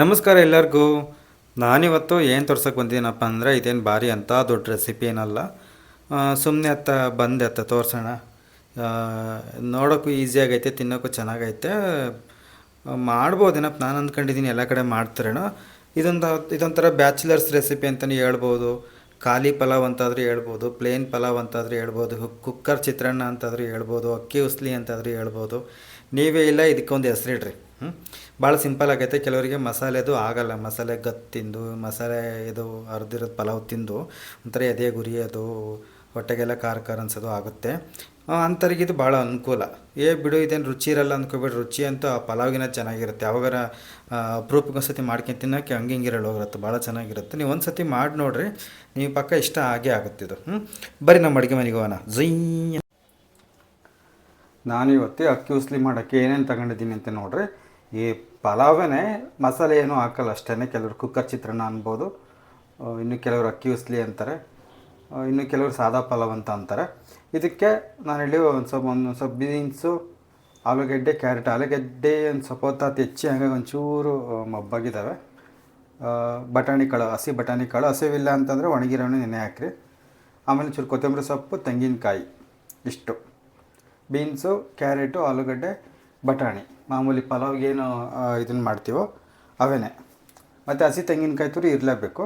ನಮಸ್ಕಾರ ಎಲ್ಲರಿಗೂ. ನಾನಿವತ್ತು ಏನು ತೋರ್ಸಕ್ಕೆ ಬಂದಿದ್ದೀನಪ್ಪ ಅಂದರೆ ಇದೇನು ಭಾರಿ ಅಂತ ದೊಡ್ಡ ರೆಸಿಪಿ ಏನಲ್ಲ. ಸುಮ್ಮನೆ ಅತ್ತ ಬಂದೆ ಅತ್ತ ತೋರ್ಸೋಣ. ನೋಡೋಕ್ಕೂ ಈಸಿ ಆಗೈತೆ ತಿನ್ನೋಕ್ಕೂ ಚೆನ್ನಾಗೈತೆ. ಮಾಡ್ಬೋದೇನಪ್ಪ ನಾನು ಅಂದ್ಕೊಂಡಿದ್ದೀನಿ ಎಲ್ಲ ಕಡೆ ಮಾಡ್ತಾರೇನೋ. ಇದೊಂದು ಇದೊಂಥರ ಬ್ಯಾಚುಲರ್ಸ್ ರೆಸಿಪಿ ಅಂತಲೇ ಹೇಳ್ಬೋದು. ಖಾಲಿ ಪಲಾವ್ ಅಂತಾದರೂ ಹೇಳ್ಬೋದು ಪ್ಲೇನ್ ಪಲಾವ್ ಅಂತಾದರೂ ಹೇಳ್ಬೋದು ಕುಕ್ಕರ್ ಚಿತ್ರಾನ್ನ ಅಂತಾದರೂ ಹೇಳ್ಬೋದು, ಅಕ್ಕಿ ಉಸ್ಲಿ ಅಂತಾದರೂ ಹೇಳ್ಬೋದು. ನೀವೇ ಇಲ್ಲ, ಇದಕ್ಕೊಂದು ಹೆಸರಿಡ್ರಿ. ಭಾಳ ಸಿಂಪಲ್ ಆಗೈತೆ. ಕೆಲವರಿಗೆ ಮಸಾಲೆದು ಆಗಲ್ಲ. ಮಸಾಲೆ ಗತ್ ತಿಂದು, ಮಸಾಲೆ ಇದು ಅರ್ದಿರೋದು ಪಲಾವ್ ತಿಂದು, ಒಂಥರ ಎದೆ ಗುರಿಯೋದು ಹೊಟ್ಟೆಗೆಲ್ಲ ಖಾರ ಖಾರ ಅನ್ಸೋದು ಆಗುತ್ತೆ. ಅಂಥವ್ರಿಗೆ ಇದು ಭಾಳ ಅನುಕೂಲ. ಏ, ಬಿಡು, ಇದೇನು ರುಚಿ ಇರಲ್ಲ ಅಂದ್ಕೋಬೇಡಿ ರುಚಿ ಅಂತೂ ಆ ಪಲಾವ್ಗಿನ ಚೆನ್ನಾಗಿರುತ್ತೆ. ಯಾವಾಗಾರ ಅಪ್ರೂಪಕ್ಕೆ ಸತಿ ಮಾಡ್ಕೊಂಡು ತಿನ್ನೋಕ್ಕೆ ಹಂಗೆ ಹಿಂಗೆ ಇರಲ್ಲ ಹೋಗಿರುತ್ತೆ. ಭಾಳ ಚೆನ್ನಾಗಿರುತ್ತೆ. ನೀವು ಒಂದು ಸತಿ ಮಾಡಿ ನೋಡ್ರಿ. ನೀವು ಪಕ್ಕ ಇಷ್ಟ ಆಗೇ ಆಗುತ್ತೆ ಇದು. ಹ್ಞೂ ಬರೀ ನಮ್ಮ ಅಡುಗೆ ಮನೆಗೆ ಹೋಗೋಣ. ಜೈ ನಾನಿವತ್ತು ಅಕ್ಕಿ ಉಸ್ಲಿ ಮಾಡೋಕ್ಕೆ ಏನೇನು ತಗೊಂಡಿದ್ದೀನಿ ಅಂತ ನೋಡ್ರಿ. ಈ ಪಲಾವೇ ಮಸಾಲೆ ಏನೂ ಹಾಕಲ್ಲ ಅಷ್ಟೇ ಕೆಲವರು ಕುಕ್ಕರ್ ಚಿತ್ರಾನ್ನ ಅನ್ಬೋದು. ಇನ್ನು ಕೆಲವರು ಅಕ್ಕಿ ಉಸ್ಲಿ ಅಂತಾರೆ ಇನ್ನು ಕೆಲವರು ಸಾದಾ ಪಲಾವ್ ಅಂತ ಅಂತಾರೆ. ಇದಕ್ಕೆ ನಾನು ಹೇಳಿ ಒಂದು ಸ್ವಲ್ಪ ಒಂದು ಸ್ವಲ್ಪ ಬೀನ್ಸು ಆಲೂಗಡ್ಡೆ ಕ್ಯಾರೆಟ್ ಆಲೂಗಡ್ಡೆ ಒಂದು ಸ್ವಲ್ಪ ಹೊತ್ತು ಹೆಚ್ಚಿ ಹಾಗಾಗಿ ಒಂಚೂರು ಮಬ್ಬಾಗಿದ್ದಾವೆ ಬಟಾಣಿ ಕಾಳು, ಹಸಿ ಬಟಾಣಿ ಕಾಳು. ಹಸಿವಿಲ್ಲ ಅಂತಂದರೆ ಒಣಗಿರೋಣ ನೆನೆ ಹಾಕ್ರಿ. ಆಮೇಲೆ ಚೂರು ಕೊತ್ತಂಬರಿ ಸೊಪ್ಪು, ತೆಂಗಿನಕಾಯಿ. ಇಷ್ಟು. ಬೀನ್ಸು ಕ್ಯಾರೆಟು ಆಲೂಗಡ್ಡೆ ಬಟಾಣಿ, ಮಾಮೂಲಿ ಪಲಾವ್ಗೆ ಏನು ಇದನ್ನು ಮಾಡ್ತೀವೋ ಅವೇನೆ. ಮತ್ತು ಹಸಿ ತೆಂಗಿನಕಾಯಿ ತುರಿ ಇರಲೇಬೇಕು.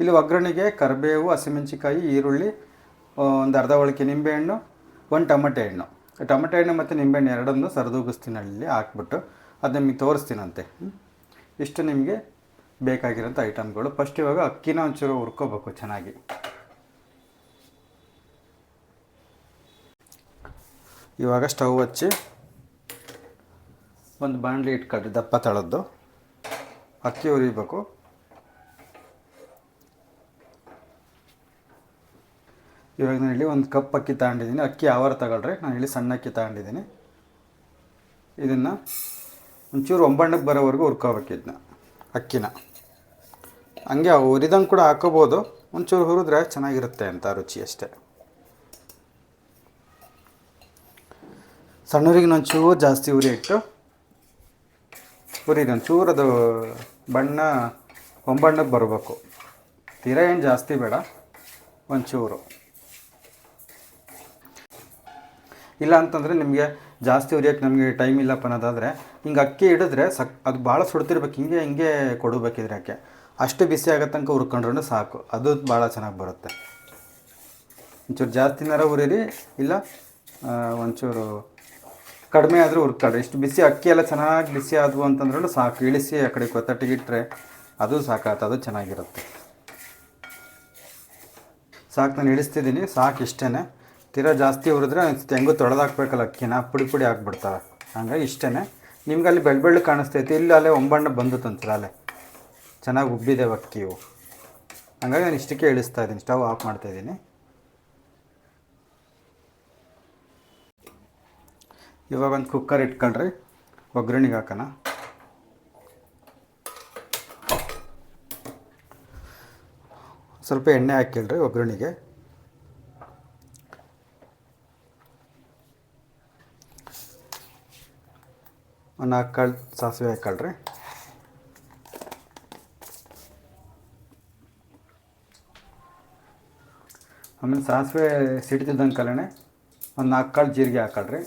ಇಲ್ಲಿ ಒಗ್ಗರಣೆಗೆ ಕರಿಬೇವು ಹಸಿಮೆಣಸಿಕಾಯಿ ಈರುಳ್ಳಿ ಒಂದು ಅರ್ಧ ಒಳಕೆ ನಿಂಬೆಹಣ್ಣು, ಒಂದು ಟೊಮೆಟೊ ಹಣ್ಣು. ಟೊಮೆಟೊ ಹಣ್ಣು ಮತ್ತು ನಿಂಬೆಹಣ್ಣು ಎರಡನ್ನು ಸರಿದೂಗಿಸ್ತೀನಿ ಅಲ್ಲಿ ಹಾಕ್ಬಿಟ್ಟು ಅದು ನಿಮಗೆ ತೋರಿಸ್ತೀನಂತೆ. ಇಷ್ಟು ನಿಮಗೆ ಬೇಕಾಗಿರೋಂಥ ಐಟಮ್ಗಳು. ಫಸ್ಟ್ ಇವಾಗ ಅಕ್ಕಿನ ಒಂಚೂರು ಹುರ್ಕೋಬೇಕು ಚೆನ್ನಾಗಿ. ಇವಾಗ ಸ್ಟವ್ ಹಚ್ಚಿ ಒಂದು ಬಾಣಲಿ ಇಟ್ಕೊಳ್ರಿ, ದಪ್ಪ ತಳದ್ದು. ಅಕ್ಕಿ ಉರಿಬೇಕು. ಇವಾಗ ನಾನು ಇಲ್ಲಿ ಒಂದು ಕಪ್ ಅಕ್ಕಿ ತಗೊಂಡಿದ್ದೀನಿ. ಅಕ್ಕಿ ಯಾವಾರ ತಗೊಳ್ರಿ, ನಾನು ಇಲ್ಲಿ ಸಣ್ಣ ಅಕ್ಕಿ ತಗೊಂಡಿದ್ದೀನಿ. ಇದನ್ನು ಒಂಚೂರು ಒಂಬಣ್ಣಕ್ಕೆ ಬರೋವರೆಗೂ ಹುರ್ಕೋಬೇಕು ಇದನ್ನ ಅಕ್ಕಿನ. ಹಂಗೆ ಹುರಿದಂಗೆ ಕೂಡ ಹಾಕೋಬೋದು. ಒಂಚೂರು ಹುರಿದ್ರೆ ಚೆನ್ನಾಗಿರುತ್ತೆ ಅಂತ ರುಚಿ ಅಷ್ಟೇ. ಸಣ್ಣವ್ರಿಗೆ ಒಂಚೂರು ಜಾಸ್ತಿ ಉರಿ ಇಟ್ಟು ಉರಿದು ಒಂಚೂರು ಅದು ಬಣ್ಣ ಒಂಬಣ್ಣಕ್ಕೆ ಬರಬೇಕು. ತೀರ ಏನು ಜಾಸ್ತಿ ಬೇಡ, ಒಂಚೂರು. ಇಲ್ಲ ಅಂತಂದರೆ ನಿಮಗೆ ಜಾಸ್ತಿ ಉರಿಯೋಕ್ಕೆ ನಮಗೆ ಟೈಮ್ ಇಲ್ಲಪ್ಪ ಅನ್ನೋದಾದರೆ, ಹಿಂಗೆ ಅಕ್ಕಿ ಹಿಡಿದ್ರೆ ಸಕ್, ಅದು ಭಾಳ ಸುಡ್ತಿರ್ಬೇಕು. ಹಿಂಗೆ ಹಿಂಗೆ ಕೊಡಬೇಕಿದ್ರೆ ಅಕ್ಕಿ. ಅಷ್ಟು ಬಿಸಿ ಆಗೋ ತನಕ ಹುರ್ಕೊಂಡ್ರೂ ಸಾಕು. ಅದು ಭಾಳ ಚೆನ್ನಾಗಿ ಬರುತ್ತೆ. ಒಂಚೂರು ಜಾಸ್ತಿನಾರ ಉರಿರಿ. ಇಲ್ಲ ಒಂಚೂರು ಕಡಿಮೆ ಆದರೂ ಹುರ್ಕೊಳ್ರಿ ಇಷ್ಟು ಬಿಸಿ ಅಕ್ಕಿ ಎಲ್ಲ ಚೆನ್ನಾಗಿ ಬಿಸಿ ಆದವು ಅಂತಂದ್ರೂ ಸಾಕು. ಇಳಿಸಿ ಆ ಕಡೆ ಕೊತ್ತಟ್ಟಿಗೆ ಇಟ್ಟರೆ ಅದು ಸಾಕಾಯ್ತು ಅದು ಚೆನ್ನಾಗಿರುತ್ತೆ. ಸಾಕು, ನಾನು ಇಳಿಸ್ತಿದ್ದೀನಿ. ಸಾಕು ಇಷ್ಟೇ ತೀರಾ ಜಾಸ್ತಿ ಹುರಿದ್ರೆ ತೆಂಗು ಹೆಂಗೂ ತೊಳೆದಾಕ್ಬೇಕಲ್ಲ ಅಕ್ಕಿನ, ಪುಡಿ ಪುಡಿ ಹಾಕ್ಬಿಡ್ತಾರೆ ಹಂಗಾಗಿ ಇಷ್ಟೇ ನಿಮ್ಗೆ ಅಲ್ಲಿ ಬೆಳ್ಳ ಬೆಳ್ಳು ಕಾಣಿಸ್ತೈತಿ. ಇಲ್ಲಿ ಅಲ್ಲೇ ಒಂಬಣ್ಣ ಬಂದು ತಂತ್ರ ಅಲ್ಲೇ. ಚೆನ್ನಾಗಿ ಉಬ್ಬಿದೆ ಅಕ್ಕಿಯು. ಹಂಗಾಗಿ ನಾನು ಇಷ್ಟಕ್ಕೆ ಇಳಿಸ್ತಾ ಇದ್ದೀನಿ. ಸ್ಟವ್ ಆಫ್ ಮಾಡ್ತಾ ಇವಾಗ ಒಂದು ಕುಕ್ಕರ್ ಇಟ್ಕೊಳ್ರಿ ಒಗ್ಗರಣೆಗೆ ಹಾಕೋಣ. ಸ್ವಲ್ಪ ಎಣ್ಣೆ ಹಾಕಿಲ್ರಿ ಒಗ್ಗರಣೆಗೆ. ಒಂದು ನಾಲ್ಕು ಕಾಳು ಸಾಸಿವೆ ಹಾಕಳ್ರಿ ಆಮೇಲೆ ಸಾಸಿವೆ ಸಿಡ್ತಿದ್ದಂಗೆ ಕಲಣೆ ಒಂದು ನಾಲ್ಕು ಕಾಳು ಜೀರಿಗೆ ಹಾಕೊಳ್ರಿ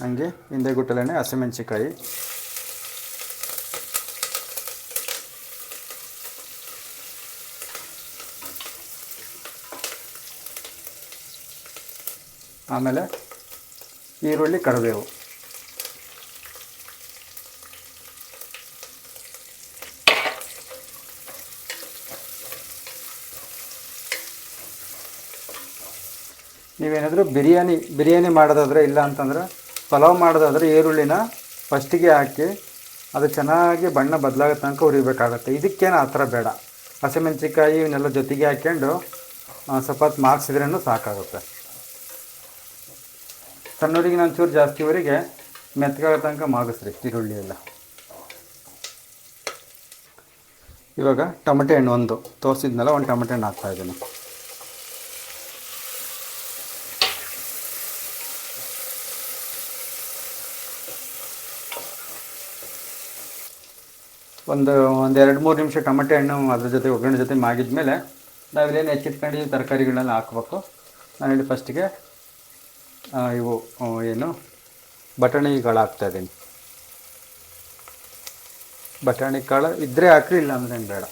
ಹಂಗೆ ಹಿಂದೆ ಗುಟ್ಟಲೆಣ್ಣೆ ಹಸಿಮೆಣ್ಸಿಕಾಯಿ ಆಮೇಲೆ ಈರುಳ್ಳಿ ಕರಿಬೇವು ನೀವೇನಾದರೂ ಬಿರಿಯಾನಿ ಬಿರಿಯಾನಿ ಮಾಡೋದಾದರೆ ಇಲ್ಲ ಅಂತಂದ್ರೆ ಪಲಾವ್ ಮಾಡೋದಾದರೆ ಈರುಳ್ಳಿನ ಫಸ್ಟಿಗೆ ಹಾಕಿ ಅದು ಚೆನ್ನಾಗಿ ಬಣ್ಣ ಬದಲಾಗೋ ತನಕ ಹುರಿಬೇಕಾಗತ್ತೆ. ಇದಕ್ಕೇನು ಆ ಥರ ಬೇಡ. ಹಸಿಮೆಣ್ಸಿಕಾಯಿ ಇವನ್ನೆಲ್ಲ ಜೊತೆಗೆ ಹಾಕ್ಕೊಂಡು ಸಪಾತ್ ಮಾರ್ಕ್ಸಿದ್ರೂ ಸಾಕಾಗುತ್ತೆ. ಸಣ್ಣವರಿಗೆ ನಾನು ಚೂರು ಜಾಸ್ತಿ ಅವರಿಗೆ ಮೆತ್ತಗಾಗೋ ತನಕ ಮಾಗಿಸ್ರಿ ಈರುಳ್ಳಿ ಎಲ್ಲ. ಇವಾಗ ಟೊಮೆಟೊ ಹಣ್ಣು ಒಂದು. ತೋರಿಸಿದ್ನಲ್ಲ, ಒಂದು ಟೊಮೆಟೊ ಹಣ್ಣು ಹಾಕ್ತಾಯಿದ್ದೀನಿ ಒಂದು ಒಂದು ಎರಡು ಮೂರು ನಿಮಿಷ ಟೊಮೆಟೊ ಹಣ್ಣು ಅದ್ರ ಜೊತೆ, ಒಗ್ಗರಣೆ ಜೊತೆ ಮಾಗಿದ್ಮೇಲೆ ನಾವಿಲ್ಲೇನು ಹೆಚ್ಚಿಟ್ಕೊಂಡು ತರಕಾರಿಗಳನ್ನೆಲ್ಲ ಹಾಕ್ಬೇಕು. ನಾನಿಲ್ಲಿ ಫಸ್ಟಿಗೆ ಇವು ಏನು ಬಟಾಣಿಗಳು ಹಾಕ್ತಾಯಿದ್ದೀನಿ ಬಟಾಣಿ ಕಾಳು ಇದ್ದರೆ ಹಾಕ್ರಿ ಇಲ್ಲ ಅಂದ್ರೆ ಬೇಡ.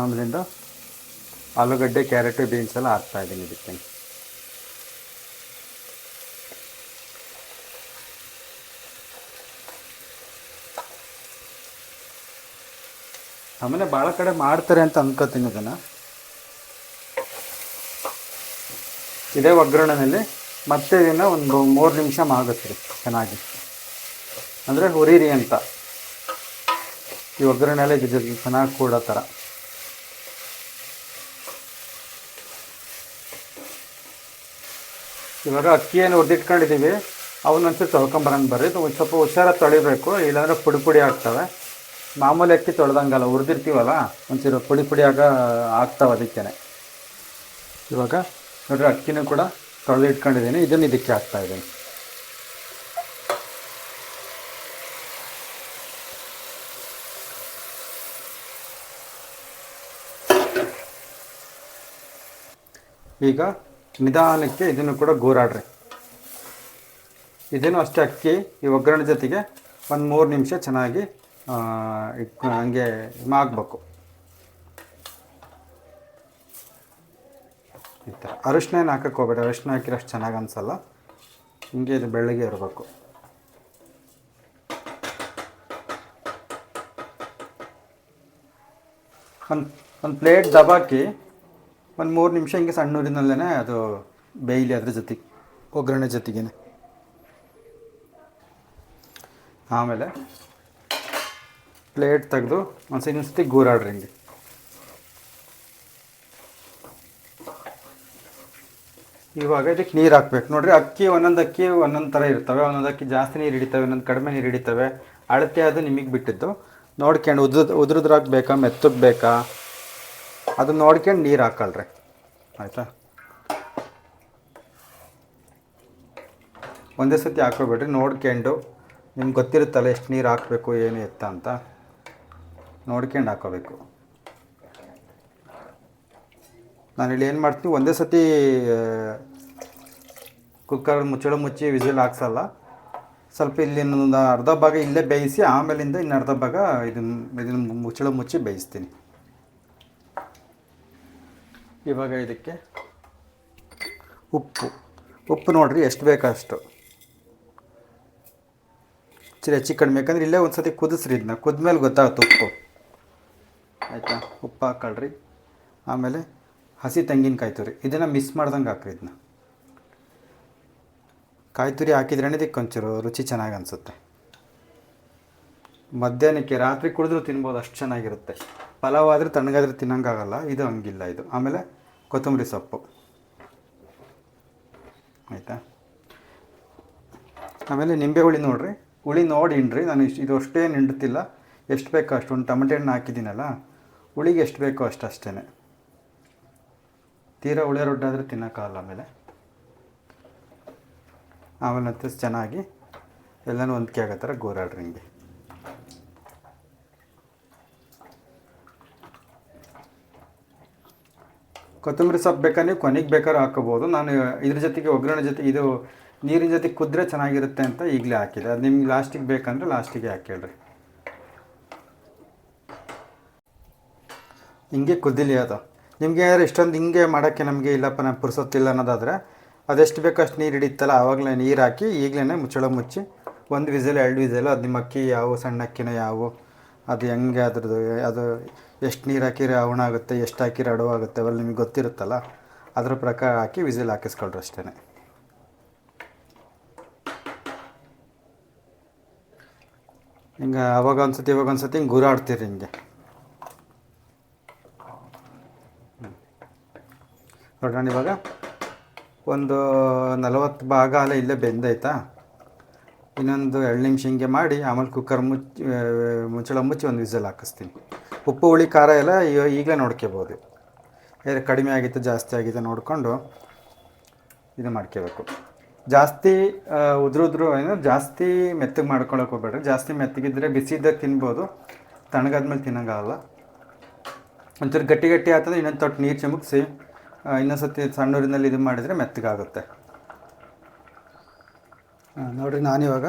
ಆಮೇಲಿಂದ ಆಲೂಗಡ್ಡೆ, ಕ್ಯಾರೆಟು, ಬೀನ್ಸ್ ಎಲ್ಲ ಹಾಕ್ತಾ ಇದ್ದೀನಿ ಇದಕ್ಕೆ. ಆಮೇಲೆ ಭಾಳ ಕಡೆ ಮಾಡ್ತಾರೆ ಅಂತ ಅನ್ಕೋತೀನಿ ಇದನ್ನು. ಇದೇ ಒಗ್ಗರಣೆಯಲ್ಲಿ ಮತ್ತೆ ಇದನ್ನು ಒಂದು ಮೂರು ನಿಮಿಷ ಮಾಗಿಸ್ರಿ ಚೆನ್ನಾಗಿ. ಅಂದರೆ ಹುರಿರಿ ಅಂತ. ಈ ಒಗ್ಗರಣೆಲ್ಲ ಇದು ಚೆನ್ನಾಗಿ ಕೂಡೋ ಥರ. ಇವಾಗ ಅಕ್ಕಿಯನ್ನು ಒದ್ದಿಟ್ಕೊಂಡಿದ್ದೀವಿ ಅವನ್ನೊಂಚೂರು ತೊಳ್ಕೊಂಬರೋಣ ಬರ್ರಿ. ಸ್ವಲ್ಪ ಹುಷಾರಾಗಿ ತೊಳಿಬೇಕು. ಇಲ್ಲಾಂದರೆ ಪುಡಿ ಪುಡಿ ಆಗ್ತವೆ. ಮಾಮೂಲಿ ಅಕ್ಕಿ ತೊಳೆದಂಗಲ್ಲ, ಹುರಿದಿರ್ತೀವಲ್ಲ? ಒಂಚೂರು ಪುಡಿ ಪುಡಿಯಾಗ ಆಗ ಆಗ್ತಾವೆ ಅದಕ್ಕೇ ಇವಾಗ ನೋಡಿರಿ, ಅಕ್ಕಿನೂ ಕೂಡ ತೊಳೆದು ಇಟ್ಕೊಂಡಿದ್ದೀನಿ. ಇದನ್ನು ಇದಕ್ಕೆ ಹಾಕ್ತಾ ಇದ್ದೀನಿ. ಈಗ ನಿಧಾನಕ್ಕೆ ಇದನ್ನು ಕೂಡ ಗೂರಾಡ್ರಿ. ಇದೇನು ಅಷ್ಟೇ ಅಕ್ಕಿ ಈ ಒಗ್ಗರಣೆ ಜೊತೆಗೆ ಒಂದು ಮೂರು ನಿಮಿಷ ಚೆನ್ನಾಗಿ ಹಂಗೆ ಆಗಬೇಕು ಈ ಥರ. ಅರಿಶಿನ ಏನು ಹಾಕಕ್ಕೆ ಹೋಗ್ಬೇಡಿ. ಅರಿಶಿನ ಹಾಕಿರೋ ಅಷ್ಟು ಚೆನ್ನಾಗಿ ಅನಿಸಲ್ಲ. ಹಿಂಗೆ ಇದು ಬೆಳ್ಳಗೆ ಇರಬೇಕು. ಒಂದು ಒಂದು ಪ್ಲೇಟ್ ದಬಾಕಿ, ಒಂದು ಮೂರು ನಿಮಿಷ ಹಿಂಗೆ ಸಣ್ಣೂರಿನಲ್ಲೇ ಅದು ಬೇಯಲಿ ಅದ್ರ ಜೊತೆಗೆ ಒಗ್ಗರಣೆ ಜೊತೆಗೇನೆ. ಆಮೇಲೆ ಪ್ಲೇಟ್ ತೆಗೆದು ಒಂದು ಇನ್ನೊಂದು ಸತಿ ಗೂರಾಡ್ರಿ ಹಿಂಗೆ. ಇವಾಗ ಇದಕ್ಕೆ ನೀರು ಹಾಕ್ಬೇಕು. ನೋಡ್ರಿ, ಅಕ್ಕಿ ಒಂದೊಂದು ಅಕ್ಕಿ ಒಂದೊಂದು ಥರ ಇರ್ತವೆ, ಒಂದೊಂದು ಅಕ್ಕಿ ಜಾಸ್ತಿ ನೀರು ಹಿಡಿತವೆ, ಒಂದೊಂದು ಕಡಿಮೆ ನೀರು ಹಿಡಿತವೆ. ಅಳತೆ ಅದು ನಿಮಗೆ ಬಿಟ್ಟಿದ್ದು. ನೋಡ್ಕೊಂಡು ಉದ್ರದ್, ಉದ್ರದ್ರಾಗ ಬೇಕಾ, ಮೆತ್ತಗೆ ಬೇಕಾ? ಅದನ್ನ ನೋಡ್ಕೊಂಡು ನೀರು ಹಾಕಲ್ರಿ. ಆಯಿತಾ? ಒಂದೇ ಸತಿ ಹಾಕೋಬೇಡ್ರಿ. ನೋಡ್ಕೊಂಡು ನಿಮ್ಗೆ ಗೊತ್ತಿರುತ್ತಲ್ಲ ಎಷ್ಟು ನೀರು ಹಾಕಬೇಕು, ಏನು ಎತ್ತ ಅಂತ. ನೋಡ್ಕೊಂಡು ಹಾಕೋಬೇಕು. ನಾನಿಲ್ಲಿ ಏನು ಮಾಡ್ತೀನಿ, ಒಂದೇ ಸತಿ ಕುಕ್ಕರ್ ಮುಚ್ಚಳ ಮುಚ್ಚಿ ವಿಸಿಲ್ ಹಾಕ್ಸಲ್ಲ. ಸ್ವಲ್ಪ ಇಲ್ಲಿ ಇನ್ನೊಂದು ಅರ್ಧ ಭಾಗ ಇಲ್ಲೇ ಬೇಯಿಸಿ, ಆಮೇಲಿಂದ ಇನ್ನು ಅರ್ಧ ಭಾಗ ಇದನ್ನ ಇದನ್ನು ಮುಚ್ಚಳ ಮುಚ್ಚಿ ಬೇಯಿಸ್ತೀನಿ. ಇವಾಗ ಇದಕ್ಕೆ ಉಪ್ಪು. ಉಪ್ಪು ನೋಡ್ರಿ, ಎಷ್ಟು ಬೇಕೋ ಅಷ್ಟು. ಚಿರಿ ಹೆಚ್ಚಿಗೆ ಕಡಿಮೆ, ಯಾಕಂದ್ರೆ ಇಲ್ಲೇ ಒಂದು ಸತಿ ಕುದಿಸ್ರಿ ಇದನ್ನ. ಕುದ್ಮೇಲೆ ಗೊತ್ತಾಗುತ್ತೆ ಉಪ್ಪು. ಆಯಿತಾ? ಉಪ್ಪು ಹಾಕ್ಕೊಳ್ರಿ ಆಮೇಲೆ ಹಸಿ ತೆಂಗಿನಕಾಯಿ ತುರಿ. ಇದನ್ನು ಮಿಸ್ ಮಾಡ್ದಂಗೆ ಹಾಕ್ರಿ ಇದನ್ನ ಕಾಯಿ ತುರಿ ಹಾಕಿದ್ರೇ ಇದಕ್ಕೆ ಒಂಚೂರು ರುಚಿ ಚೆನ್ನಾಗಿ ಅನಿಸುತ್ತೆ? ಮಧ್ಯಾಹ್ನಕ್ಕೆ ರಾತ್ರಿ ಕುಡಿದ್ರು ತಿನ್ಬೋದು ಅಷ್ಟು ಚೆನ್ನಾಗಿರುತ್ತೆ. ಪಲಾವ್ ಆದರೆ ತಣ್ಣಗಾದ್ರೆ ತಿನ್ನಂಗಾಗಲ್ಲ. ಇದು ಹಂಗಿಲ್ಲ ಇದು. ಆಮೇಲೆ ಕೊತ್ತಂಬರಿ ಸೊಪ್ಪು. ಆಯಿತಾ? ಆಮೇಲೆ ನಿಂಬೆ ಹುಳಿ ನೋಡಿರಿ. ಹುಳಿ ನೋಡಿ ಹಿಂಡ್ರಿ. ನಾನು ಇಷ್ಟು ಇದು ಅಷ್ಟೇನು ಹಿಂಡ್ತಿಲ್ಲ ಎಷ್ಟು ಬೇಕೋ ಅಷ್ಟೊಂದು. ಟೊಮೆಟೊ ಹಣ್ಣು ಹಾಕಿದ್ದೀನಲ್ಲ. ಹುಳಿಗೆ ಎಷ್ಟು ಬೇಕೋ ಅಷ್ಟು ಅಷ್ಟೇ ತೀರಾ ಹುಳಿ ರೊಟ್ಟಿ ಆದರೆ ತಿನ್ನೋಕ್ಕಾಗಲ್ಲ ಆಮೇಲೆ. ಆಮೇಲೆ ಮತ್ತೆ ಚೆನ್ನಾಗಿ ಎಲ್ಲನೂ ಹೊಂದಿಕೆ ಆಗೋ ಥರ ಗೋರಾಡ್ರಿ ಹಿಂಗೆ. ಕೊತ್ತಂಬರಿ ಸೊಪ್ಪು ಬೇಕಾದ್ರೆ ನೀವು? ಕೊನೆಗೆ ಬೇಕಾದ್ರೆ ಹಾಕೋಬೋದು ನಾನು ಇದ್ರ ಜೊತೆಗೆ ಒಗ್ಗರಣೆ ಜೊತೆ ಇದು ನೀರಿನ ಜೊತೆ ಕುದ್ರೆ ಚೆನ್ನಾಗಿರುತ್ತೆ ಅಂತ ಈಗಲೇ ಹಾಕಿದೆ. ಅದು ನಿಮ್ಗೆ ಲಾಸ್ಟಿಗೆ ಬೇಕಂದರೆ ಲಾಸ್ಟಿಗೆ ಹಾಕೇಳ್ರಿ ಹಿಂಗೆ ಕುದಿಲಿ ಅದು. ನಿಮಗೆ ಏನಾದ್ರು ಇಷ್ಟೊಂದು ಹಿಂಗೆ ಮಾಡೋಕ್ಕೆ ನಮಗೆ ಇಲ್ಲಪ್ಪ ನಾನು ಪುರ್ಸೊತ್ತಿಲ್ಲ ಅನ್ನೋದಾದರೆ ಅದೆಷ್ಟು ಬೇಕೋ ಅಷ್ಟು ನೀರು ಹಿಡಿತಲ್ಲ ಆವಾಗಲೇ ನೀರು ಹಾಕಿ ಈಗಲೇ ಮುಚ್ಚಳ ಮುಚ್ಚಿ ಒಂದು ವಿಸಲ್, ಎರಡು ವಿಸಲ್, ಅದು ನಿಮ್ಮ ಅಕ್ಕಿ ಯಾವ, ಸಣ್ಣ ಅಕ್ಕಿನ ಯಾವ, ಅದು ಹೆಂಗೆ ಅದ್ರದ್ದು, ಅದು ಎಷ್ಟು ನೀರು ಹಾಕಿದ್ರೆ ಅವಣ ಆಗುತ್ತೆ, ಎಷ್ಟು ಹಾಕಿದ್ರೆ ಅಡವಾಗುತ್ತೆ ಅವೆಲ್ಲ ನಿಮಗೆ ಗೊತ್ತಿರುತ್ತಲ್ಲ, ಅದ್ರ ಪ್ರಕಾರ ಹಾಕಿ ವಿಸಿಲ್ ಹಾಕಿಸ್ಕೊಳ್ರಿ ಅಷ್ಟೇ ಹಿಂಗೆ ಅವಾಗ ಒಂದ್ಸತಿ, ಇವಾಗ ಒಂದ್ಸತಿ ಹಿಂಗೆ ಗುರಾಡ್ತೀರಿ ಹಿಂಗೆ. ನೋಡೋಣ ಇವಾಗ ಒಂದು ನಲವತ್ತು ಭಾಗ ಅಲ್ಲ ಇಲ್ಲೇ ಬೆಂದೈತಾ ಇನ್ನೊಂದು ಎರಡು ನಿಮಿಷ ಹಿಂಗೆ ಮಾಡಿ ಆಮೇಲೆ ಕುಕ್ಕರ್ ಮುಚ್ಚಿ ಮುಚ್ಚಳ ಮುಚ್ಚಿ ಒಂದು ವಿಸಲ್ ಹಾಕಿಸ್ತೀನಿ. ಉಪ್ಪು, ಹುಳಿ, ಖಾರ ಎಲ್ಲ ಈಗಲೇ ನೋಡ್ಕೋಬೋದು. ಏ, ಕಡಿಮೆ ಆಗಿತ್ತು, ಜಾಸ್ತಿ ಆಗಿದೆ ನೋಡಿಕೊಂಡು ಇದು ಮಾಡ್ಕೋಬೇಕು. ಜಾಸ್ತಿ ಉದ್ರುದ್ರು ಉದ್ರು ಉದ್ರು ಏನು, ಜಾಸ್ತಿ ಮೆತ್ತಗೆ ಮಾಡ್ಕೊಳಕ್ಕೆ ಹೋಗ್ಬೇಡ್ರಿ. ಜಾಸ್ತಿ ಮೆತ್ತಗಿದ್ರೆ ಬಿಸಿದಾಗ ತಿನ್ಬೋದು. ತಣ್ಣಗಾದ್ಮೇಲೆ ತಿನ್ನೋಂಗಾಗಲ್ಲ ಒಂಚೂರು ಗಟ್ಟಿ ಗಟ್ಟಿ ಆಯ್ತಂದ್ರೆ ಇನ್ನೊಂದು ತೊಟ್ಟು ನೀರು ಚಿಮುಕ್ಸಿ ಇನ್ನೊಂದು ಸತಿ ಸಣ್ಣೂರಿನಲ್ಲಿ ಇದು ಮಾಡಿದರೆ ಮೆತ್ತಗಾಗುತ್ತೆ. ಹಾಂ ನೋಡಿರಿ ನಾನಿವಾಗ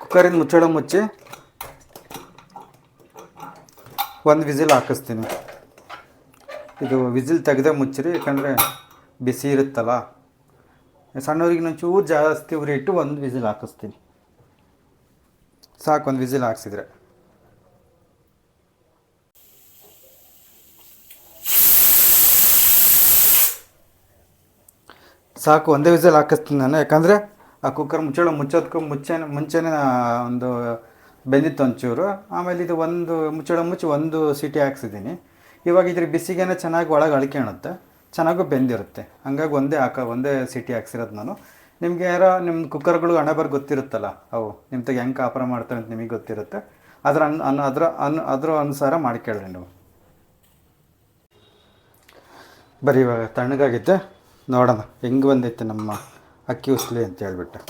ಕುಕ್ಕರಿಂದ ಮುಚ್ಚಳ ಮುಚ್ಚಿ ಒಂದು ವಿಸಿಲ್ ಹಾಕಿಸ್ತೀನಿ. ಇದು ವಿಸಿಲ್ ತೆಗೆದೇ ಮುಚ್ಚಿರಿ, ಯಾಕಂದರೆ ಬಿಸಿ ಇರುತ್ತಲ್ಲ. ಸಣ್ಣವ್ರಿಗೆ ನಾನು ಚೂರು ಜಾಸ್ತಿ ಉರಿ ಇಟ್ಟು ಒಂದು ವಿಸಿಲ್ ಹಾಕಿಸ್ತೀನಿ. ಸಾಕು, ಒಂದು ವಿಸಿಲ್ ಹಾಕ್ಸಿದ್ರೆ. ಸಾಕು, ಒಂದೇ ವಿಸಲ್ ಹಾಕಿಸ್ತೀನಿ ನಾನು. ಯಾಕಂದರೆ ಆ ಕುಕ್ಕರ್ ಮುಚ್ಚಳ ಮುಚ್ಚೋದಕ್ಕೂ ಮುಂಚೆನೆ ಮುಂಚೆನೇ ಒಂದು ಬೆಂದಿತ್ತು ಒಂಚೂರು. ಆಮೇಲೆ ಇದು ಒಂದು ಮುಚ್ಚಳ ಮುಚ್ಚಿ ಒಂದು ಸೀಟಿ ಹಾಕ್ಸಿದ್ದೀನಿ. ಇವಾಗ ಇದ್ರ ಬಿಸಿಗೆನೆ ಚೆನ್ನಾಗಿ ಒಳಗೆ ಅಳ್ಕೊಳುತ್ತೆ ಚೆನ್ನಾಗೂ ಬೆಂದಿರುತ್ತೆ. ಹಂಗಾಗಿ ಒಂದೇ ಹಾಕ, ಒಂದೇ ಸೀಟಿ ಹಾಕ್ಸಿರೋದು ನಾನು. ನಿಮ್ಗೆ ಯಾರೋ ನಿಮ್ಮ ಕುಕ್ಕರ್ಗಳು ಹಣ ಬರ್ ಗೊತ್ತಿರುತ್ತಲ್ಲ, ಅವು ನಿಮ್ಮ ತೆಗೆ ಹೆಂಗೆ ಕಾಪರ ಮಾಡ್ತಾರೆ ಅಂತ ನಿಮಗೆ ಗೊತ್ತಿರುತ್ತೆ. ಅದ್ರ ಅನ್ ಅನ್, ಅದರ ಅನ್, ಅದ್ರ ಅನುಸಾರ ಮಾಡ್ಕೊಳ್ಳಿ ನೀವು. ಬರೀ ಇವಾಗ ತಣ್ಣಗಾಗಿದ್ದೆ. ನೋಡೋಣ, ಹೆಂಗೆ ಬಂದೈತೆ ನಮ್ಮ ಅಕ್ಕಿ ಉಸ್ಲಿ ಅಂತ ಹೇಳ್ಬಿಟ್ಟು.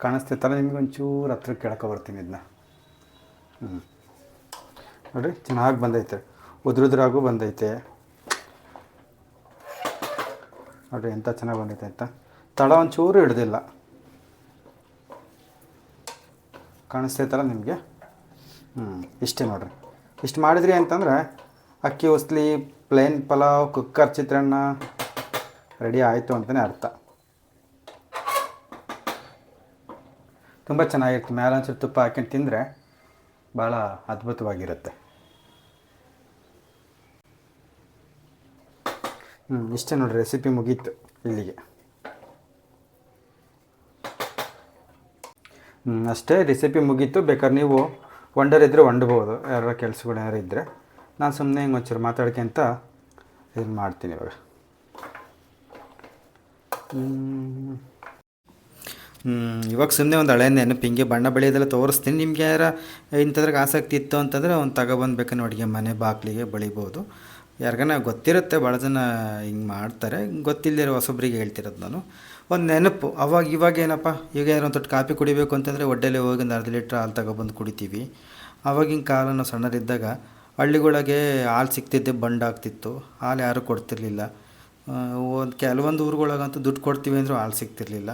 ಕಾಣಿಸ್ತೈತಲ್ಲ ನಿಮ್ಗೆ ಒಂಚೂರು ಹತ್ರ ಕೆಳಕ್ಕೆ ಬರ್ತೀನಿ ಇದನ್ನ ಹ್ಞೂ ನೋಡಿರಿ, ಚೆನ್ನಾಗಿ ಬಂದೈತೆ. ಉದ್ರುದ್ರಾಗೂ ಬಂದೈತೆ. ನೋಡಿರಿ ಎಂಥ ಚೆನ್ನಾಗಿ ಬಂದೈತೆ ಅಂತ. ತಳ ಒಂಚೂರು ಹಿಡ್ದಿಲ್ಲ. ಕಾಣಿಸ್ತೈತಲ್ಲ ನಿಮಗೆ? ಹ್ಞೂ ಇಷ್ಟೇ ನೋಡಿರಿ. ಇಷ್ಟು ಮಾಡಿದ್ರಿ ಅಂತಂದ್ರೆ ಅಕ್ಕಿ, ಉಸ್ಲಿ ಪ್ಲೇನ್ ಪಲಾವ್ ಕುಕ್ಕರ್ ಚಿತ್ರಾನ್ನ ರೆಡಿ ಆಯಿತು ಅಂತಲೇ ಅರ್ಥ. ತುಂಬ ಚೆನ್ನಾಗಿರುತ್ತೆ. ಮೇಲೆ ಒಂಚೂರು ತುಪ್ಪ ಹಾಕೊಂಡು ತಿಂದರೆ ಭಾಳ ಅದ್ಭುತವಾಗಿರುತ್ತೆ. ಹ್ಞೂ ಇಷ್ಟೇ ನೋಡಿ ರೆಸಿಪಿ ಮುಗೀತು ಇಲ್ಲಿಗೆ. ಹ್ಞೂ ಅಷ್ಟೇ ರೆಸಿಪಿ ಮುಗೀತು. ಬೇಕಾದ್ರೆ ನೀವು ಒಂಡರ್ ಇದ್ದರೆ ಒಂಡ್ಬೋದು ಯಾರ ಕೆಲಸಗಳು ಏನಾರು ಇದ್ದರೆ ನಾನು ಸುಮ್ಮನೆ ಹಿಂಗೆ ಒಂಚೂರು ಮಾತಾಡ್ಕೊಂತ ಇದನ್ನು ಮಾಡ್ತೀನಿ ಇವಾಗ. ಇವಾಗ ಸುಮ್ಮನೆ ಒಂದು ಹಳೆ ನೆನಪು, ಹಿಂಗೆ ಬಣ್ಣ ಬಳಿಯೋದೆಲ್ಲ ತೋರಿಸ್ತೀನಿ. ನಿಮ್ಗೆ ಯಾರ ಇಂಥದ್ರಾಗ ಆಸಕ್ತಿ ಇತ್ತು ಅಂತಂದರೆ ಒಂದು ತಗೊಬಂದ್ಬೇಕನ್ನೋ ಅಡುಗೆ ಮನೆ ಬಾಕ್ಲಿಗೆ ಬಳಿಬೋದು. ಯಾರಿಗಾನ ಗೊತ್ತಿರುತ್ತೆ ಭಾಳ ಜನ ಹಿಂಗೆ ಮಾಡ್ತಾರೆ. ಗೊತ್ತಿಲ್ಲದಿರೋ ಹೊಸೊಬ್ರಿಗೆ ಹೇಳ್ತಿರೋದು ನಾನು. ಒಂದು ನೆನಪು, ಅವಾಗ ಇವಾಗ ಏನಪ್ಪ, ಈಗ ಯಾರು ಒಂದು ತೊಟ್ಟು ಕಾಫಿ ಕುಡಿಬೇಕು ಅಂತಂದರೆ ಒಡ್ಡೆಲೆ ಹೋಗಿ ಒಂದು ಅರ್ಧ ಲೀಟ್ರ್ ಹಾಲು ತಗೊಬಂದು ಕುಡಿತೀವಿ. ಆವಾಗಿನ ಕಾಲ ನಾವು ಸಣ್ಣರಿದ್ದಾಗ ಹಳ್ಳಿಗಳಿಗೆ ಹಾಲು ಸಿಗ್ತಿದ್ದೆ, ಬಂಡ್ ಆಗ್ತಿತ್ತು. ಹಾಲು ಯಾರೂ ಕೊಡ್ತಿರ್ಲಿಲ್ಲ. ಒಂದು ಕೆಲವೊಂದು ಊರುಗಳಾಗಂತೂ ದುಡ್ಡು ಕೊಡ್ತೀವಿ ಅಂದರೂ ಹಾಲು ಸಿಗ್ತಿರ್ಲಿಲ್ಲ.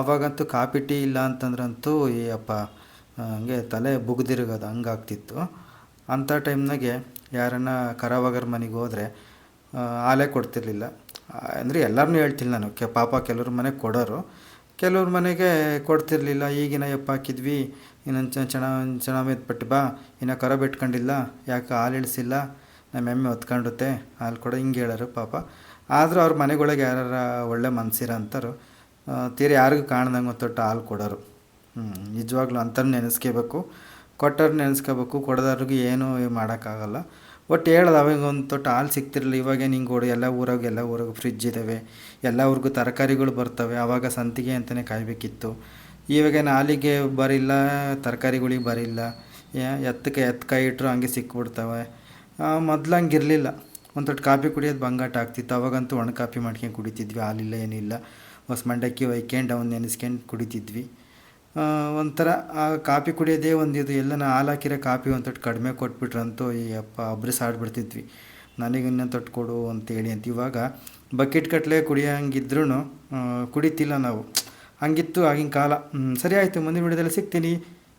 ಅವಾಗಂತೂ ಕಾಪಿ ಟೀ ಇಲ್ಲ ಅಂತಂದ್ರಂತೂ ಏ ಅಪ್ಪ ಹಂಗೆ ತಲೆ ಬುಗ್ದಿರ್ಗೋದು, ಹಂಗಾಗ್ತಿತ್ತು. ಅಂಥ ಟೈಮ್ನಾಗೆ ಯಾರನ್ನ ಕರಾವಗರ ಮನೆಗೆ ಹೋದರೆ ಹಾಲೇ ಕೊಡ್ತಿರ್ಲಿಲ್ಲ. ಅಂದರೆ ಎಲ್ಲರನ್ನೂ ಹೇಳ್ತಿಲ್ಲ ನಾನು, ಕೆ, ಪಾಪ ಕೆಲವ್ರ ಮನೆಗೆ ಕೊಡೋರು. ಕೆಲವ್ರ ಮನೆಗೆ ಕೊಡ್ತಿರ್ಲಿಲ್ಲ, ಈಗಿನ ಯಪ್ಪ ಹಾಕಿದ್ವಿ ಇನ್ನೊಂದು ಚೆನ್ನ ಚಣ ಪಟ್ಟು ಬಾ, ಇನ್ನು ಕರ ಬಿಟ್ಕೊಂಡಿಲ್ಲ, ಯಾಕೆ ಹಾಲು ಇಳಿಸಿಲ್ಲ ನಮ್ಮ ಎಮ್ಮೆ ಹೊತ್ಕೊಂಡುತ್ತೆ, ಹಾಲು ಕೊಡೋ, ಹಿಂಗೆ ಹೇಳೋರು ಪಾಪ. ಆದರೂ ಅವ್ರ ಮನೆಗಳಿಗೆ ಯಾರು ಒಳ್ಳೆ ಮನ್ಸಿರ ಅಂತಾರು ತೀರಿ ಯಾರಿಗೂ ಕಾಣ್ದಂಗೆ ತೊಟ್ಟು ಹಾಲು ಕೊಡೋರು. ನಿಜವಾಗ್ಲೂ ಅಂಥವ್ರು ನೆನೆಸ್ಕೋಬೇಕು ಕೊಟ್ಟವ್ರು ನೆನೆಸ್ಕೋಬೇಕು, ಕೊಡೋದವ್ರಿಗೂ ಏನೂ ಮಾಡೋಕ್ಕಾಗಲ್ಲ. ಒಟ್ಟು ಹೇಳ್ದ ಅವಾಗ ಒಂದು ತೊಟ್ಟು ಹಾಲು ಸಿಗ್ತಿರಲಿಲ್ಲ. ಇವಾಗೇನು ಹಿಂಗೆ ಓಡಿ ಎಲ್ಲ ಊರಾಗ ಎಲ್ಲ ಊರಾಗ ಫ್ರಿಜ್ ಇದ್ದಾವೆ ಎಲ್ಲ ಊರಿಗೂ ತರಕಾರಿಗಳು ಬರ್ತವೆ. ಆವಾಗ ಸಂತಿಗೆ ಅಂತಲೇ ಕಾಯಬೇಕಿತ್ತು. ಇವಾಗೇನು ಹಾಲಿಗೆ ಬರಿಲ್ಲ, ತರಕಾರಿಗಳಿಗೆ ಬರಿಲ್ಲ. ಎತ್ತಕ್ಕೆ ಎತ್ತು ಕೈ ಇಟ್ಟರು ಹಂಗೆ ಸಿಕ್ಬಿಡ್ತವೆ. ಮೊದ್ಲು ಹಂಗೆ ಇರಲಿಲ್ಲ ಒಂದು ತೊಟ್ಟು ಕಾಫಿ ಕುಡಿಯೋದು ಬಂಗಾಟ ಆಗ್ತಿತ್ತು. ಅವಾಗಂತೂ ಒಣ ಕಾಫಿ ಮಾಡ್ಕೊಂಡು ಕುಡಿತಿದ್ವಿ. ಹಾಲಿಲ್ಲ, ಏನಿಲ್ಲ. ಹೊಸ ಮಂಡಕ್ಕಿ ಒಯ್ಕೊಂಡು, ಅವ್ನು ನೆನೆಸ್ಕೊಂಡು ಕುಡಿತಿದ್ವಿ. ಒಂಥರ ಆ ಕಾಫಿ ಕುಡಿಯೋದೇ ಒಂದು ಇದು. ಎಲ್ಲ ಹಾಲು ಹಾಕಿರೋ ಕಾಫಿ ಒಂದು ತೊಟ್ಟು ಕಡಿಮೆ ಕೊಟ್ಬಿಟ್ರಂತೂ ಈ ಅಪ್ಪ ಅಬ್ರಿಸ್ ಆಡ್ಬಿಡ್ತಿದ್ವಿ ನನಗೆ ಇನ್ನೊಂದು ತೊಟ್ಟು ಕೊಡು ಅಂತೇಳಿ ಅಂತ. ಇವಾಗ ಬಕೆಟ್ ಕಟ್ಲೆ ಕುಡಿಯೋಂಗಿದ್ರೂ ಕುಡಿತಿಲ್ಲ ನಾವು. ಹಂಗಿತ್ತು ಆಗಿನ ಕಾಲ. ಸರಿ ಆಯಿತು, ಮುಂದಿನ ವಿಡಿಯೋದಲ್ಲಿ ಸಿಗ್ತೀನಿ.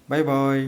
ಬಾಯ್ ಬಾಯ್